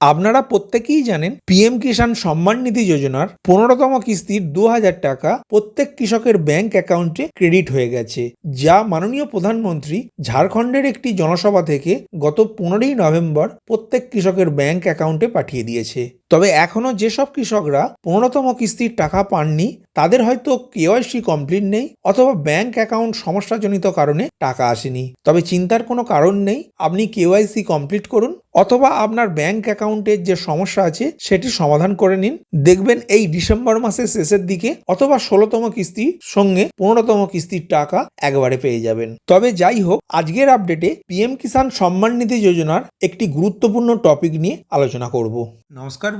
আপনারা প্রত্যেকেই জানেন পিএম কিষাণ সম্মান নিধি যোজনার পনেরোতম কিস্তির দু হাজার টাকা প্রত্যেক কৃষকের ব্যাংক অ্যাকাউন্টে ক্রেডিট হয়ে গেছে, যা মাননীয় প্রধানমন্ত্রী ঝাড়খণ্ডের একটি জনসভা থেকে গত পনেরোই নভেম্বর প্রত্যেক কৃষকের ব্যাংক অ্যাকাউন্টে পাঠিয়ে দিয়েছে। তবে এখনও যেসব কৃষকরা পনেরোতম কিস্তির টাকা পাননি, তাদের হয়তো কেওয়াইসি কমপ্লিট নেই অথবা ব্যাংক অ্যাকাউন্ট সমস্যাজনিত কারণে টাকা আসেনি। তবে চিন্তার কোনো কারণ নেই, আপনি কেওয়াইসি কমপ্লিট করুন অথবা আপনার ব্যাংক অ্যাকাউন্টের যে সমস্যা আছে, সেটি সমাধান করে নিন। দেখবেন এই ডিসেম্বর মাসের শেষের দিকে অথবা ষোলোতম কিস্তির সঙ্গে পনেরোতম কিস্তির টাকা একবারে পেয়ে যাবেন। তবে যাই হোক, আজকের আপডেটে পিএম কিষাণ সম্মান নিধি যোজনার একটি গুরুত্বপূর্ণ টপিক নিয়ে আলোচনা করব। নমস্কার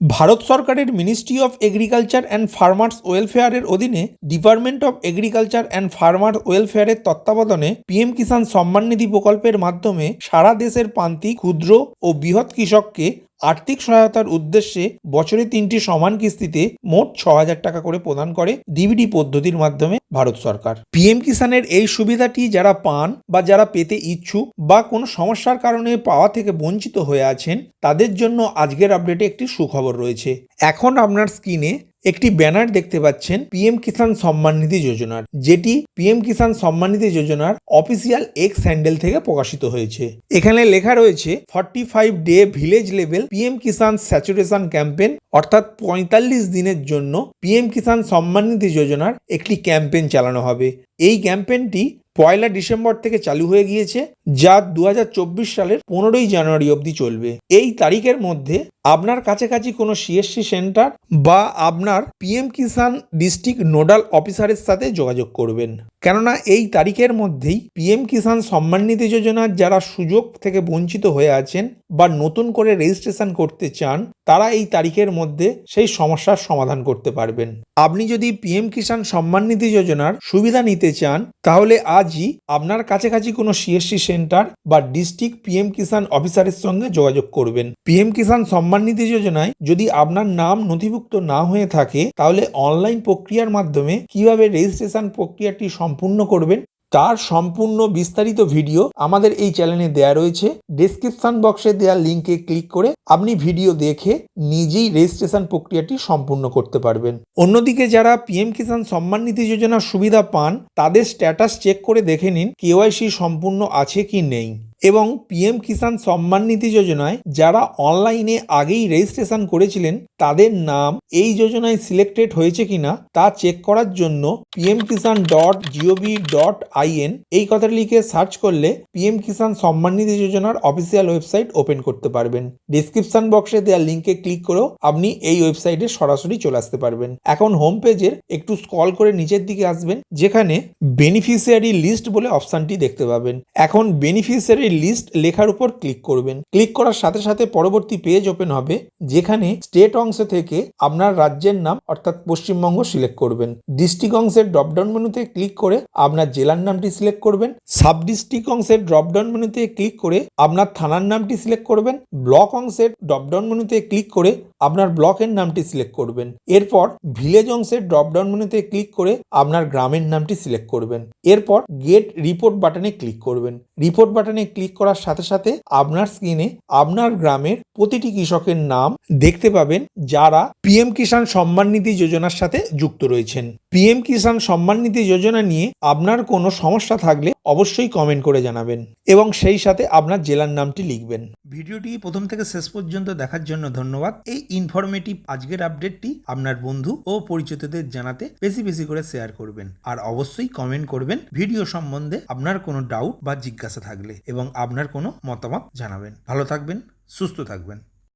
ভারত সরকারের ministry of agriculture and farmers ওয়েলফেয়ারের অধীনে department of agriculture and farmers ওয়েলফেয়ারের তত্ত্বাবধানে পিএম কিষাণ সম্মান নিধি প্রকল্পের মাধ্যমে সারা দেশের প্রান্তিক, ক্ষুদ্র ও বৃহৎ কৃষককে আর্থিক সহায়তার উদ্দেশ্যে বছরে তিনটি সমান কিস্তিতে মোট ছ হাজার টাকা করে প্রদান করে ডিবিডি পদ্ধতির মাধ্যমে ভারত সরকার। পিএম কিষানের এই সুবিধাটি যারা পান বা যারা পেতে ইচ্ছুক বা কোনো সমস্যার কারণে পাওয়া থেকে বঞ্চিত হয়ে আছেন, তাদের জন্য আজকের আপডেটে একটি সুখবর রয়েছে। এখন আপনার স্ক্রিনে একটি ব্যানার দেখতে পাচ্ছেন পিএম কিষাণ সম্মান নিধি যোজনার, যেটি পিএম কিষাণ সম্মান নিধি যোজনার অফিসিয়াল এক্স হ্যান্ডেল থেকে প্রকাশিত হয়েছে। এখানে লেখা রয়েছে forty five day village level PM Kisan saturation campaign অর্থাৎ পঁয়তাল্লিশ দিনের জন্য পিএম কিষাণ সম্মান নিধি যোজনার একটি ক্যাম্পেন চালানো হবে। এই ক্যাম্পেনটি পয়লা ডিসেম্বর থেকে চালু হয়ে গিয়েছে। যা দু হাজার চব্বিশ সালের পনেরোই জানুয়ারি অবধি চলবে। এই তারিখের মধ্যে আপনার কাছাকাছি কোনো সিএসসি সেন্টার বা আপনার পিএম কিষাণ ডিস্ট্রিক্ট নোডাল অফিসারের সাথে যোগাযোগ করবেন। কেননা এই তারিখের মধ্যেই পিএম কিষাণ সম্মাননিধি যোজনার যারা সুযোগ থেকে বঞ্চিত হয়ে আছেন বা নতুন করে রেজিস্ট্রেশন করতে চান, তারা এই তারিখের মধ্যে সেই সমস্যার সমাধান করতে পারবেন। আপনি যদি পিএম কিষাণ সম্মাননিধি যোজনার সুবিধা নিতে চান, তাহলে আজই আপনার কাছাকাছি কোনো সিএসসি সেন্টার বা ডিস্ট্রিক্ট পিএম কিষান অফিসারের সঙ্গে যোগাযোগ করবেন। পিএম কিষাণ সম্মান নিধি যোজনায় যদি আপনার নাম নথিভুক্ত না হয়ে থাকে, তাহলে অনলাইন প্রক্রিয়ার মাধ্যমে কীভাবে রেজিস্ট্রেশন প্রক্রিয়াটি সম্পূর্ণ করবেন তার সম্পূর্ণ বিস্তারিত ভিডিও আমাদের এই চ্যানেলে দেয়া রয়েছে। ডেসক্রিপশন বক্সে দেওয়া লিঙ্কে ক্লিক করে আপনি ভিডিও দেখে নিজেই রেজিস্ট্রেশন প্রক্রিয়াটি সম্পূর্ণ করতে পারবেন। অন্যদিকে যারা পিএম কিষাণ সম্মান নিধি যোজনার সুবিধা পান, তাদের স্ট্যাটাস চেক করে দেখে নিন কেওয়াইসি সম্পূর্ণ আছে কি নেই। এবং পিএম কিষাণ সম্মান নিধি যোজনায় যারা অনলাইনে আগেই রেজিস্ট্রেশন করেছিলেন, তাদের নাম এই যোজনায় সিলেক্টেড হয়েছে কিনা তা চেক করার জন্য PM Kisan dot G O V dot IN এই কথাটা লিখে সার্চ করলে পিএম কিষাণ সম্মান নিধি যোজনার অফিসিয়াল ওয়েবসাইট ওপেন করতে পারবেন। ডিসক্রিপশন বক্সে দেওয়া লিঙ্কে ক্লিক করেও আপনি এই ওয়েবসাইটে সরাসরি চলে আসতে পারবেন। এখন হোম পেজের একটু স্ক্রল করে নিচের দিকে আসবেন, যেখানে বেনিফিশিয়ারি লিস্ট বলে অপশানটি দেখতে পাবেন। এখন বেনিফিশিয়ারি লিস্ট লেখার উপর ক্লিক করবেন। ক্লিক করার সাথে সাথে পরবর্তী পেজ ওপেন হবে, যেখানে স্টেট অংশ থেকে আপনার রাজ্যের নাম, অর্থাৎ পশ্চিমবঙ্গ সিলেক্ট করবেন। ডিস্ট্রিক্ট অংশের ড্রপডাউন মেনুতে ক্লিক করে আপনার জেলার নামটি সিলেক্ট করবেন। সাব ডিস্ট্রিক্ট অংশের ড্রপডাউন মেনুতে ক্লিক করে আপনার থানার নামটি সিলেক্ট করবেন। ব্লক অংশের ড্রপডাউন মেনুতে ক্লিক করে আপনার ব্লকের নামটি সিলেক্ট করবেন। এরপর ভিলেজ অংশের ড্রপডাউন মেনুতে ক্লিক করে আপনার গ্রামের নামটি সিলেক্ট করবেন। এরপর গেট রিপোর্ট বাটনে ক্লিক করবেন। রিপোর্ট বাটনে ক্লিক করার সাথে সাথে আপনার স্ক্রিনে আপনার গ্রামের প্রতিটি কৃষকের নাম দেখতে পাবেন, যারা পিএম কিষাণ সম্মান নিধি যোজনার সাথে যুক্ত রয়েছেন। পিএম কিষাণ সম্মান নিধি যোজনা নিয়ে আপনার কোনো সমস্যা থাকলে অবশ্যই কমেন্ট করে জানাবেন এবং সেই সাথে আপনার জেলার নামটি লিখবেন। ভিডিওটি প্রথম থেকে শেষ পর্যন্ত দেখার জন্য ধন্যবাদ। এই ইনফরমেটিভ আজকের আপডেটটি আপনার বন্ধু ও পরিচিতদের জানাতে বেশি বেশি করে শেয়ার করবেন। আর অবশ্যই কমেন্ট করবেন ভিডিও সম্বন্ধে আপনার কোনো ডাউট বা জিজ্ঞাসা থাকলে এবং আপনার কোনো মতামত জানাবেন। ভালো থাকবেন, সুস্থ থাকবেন।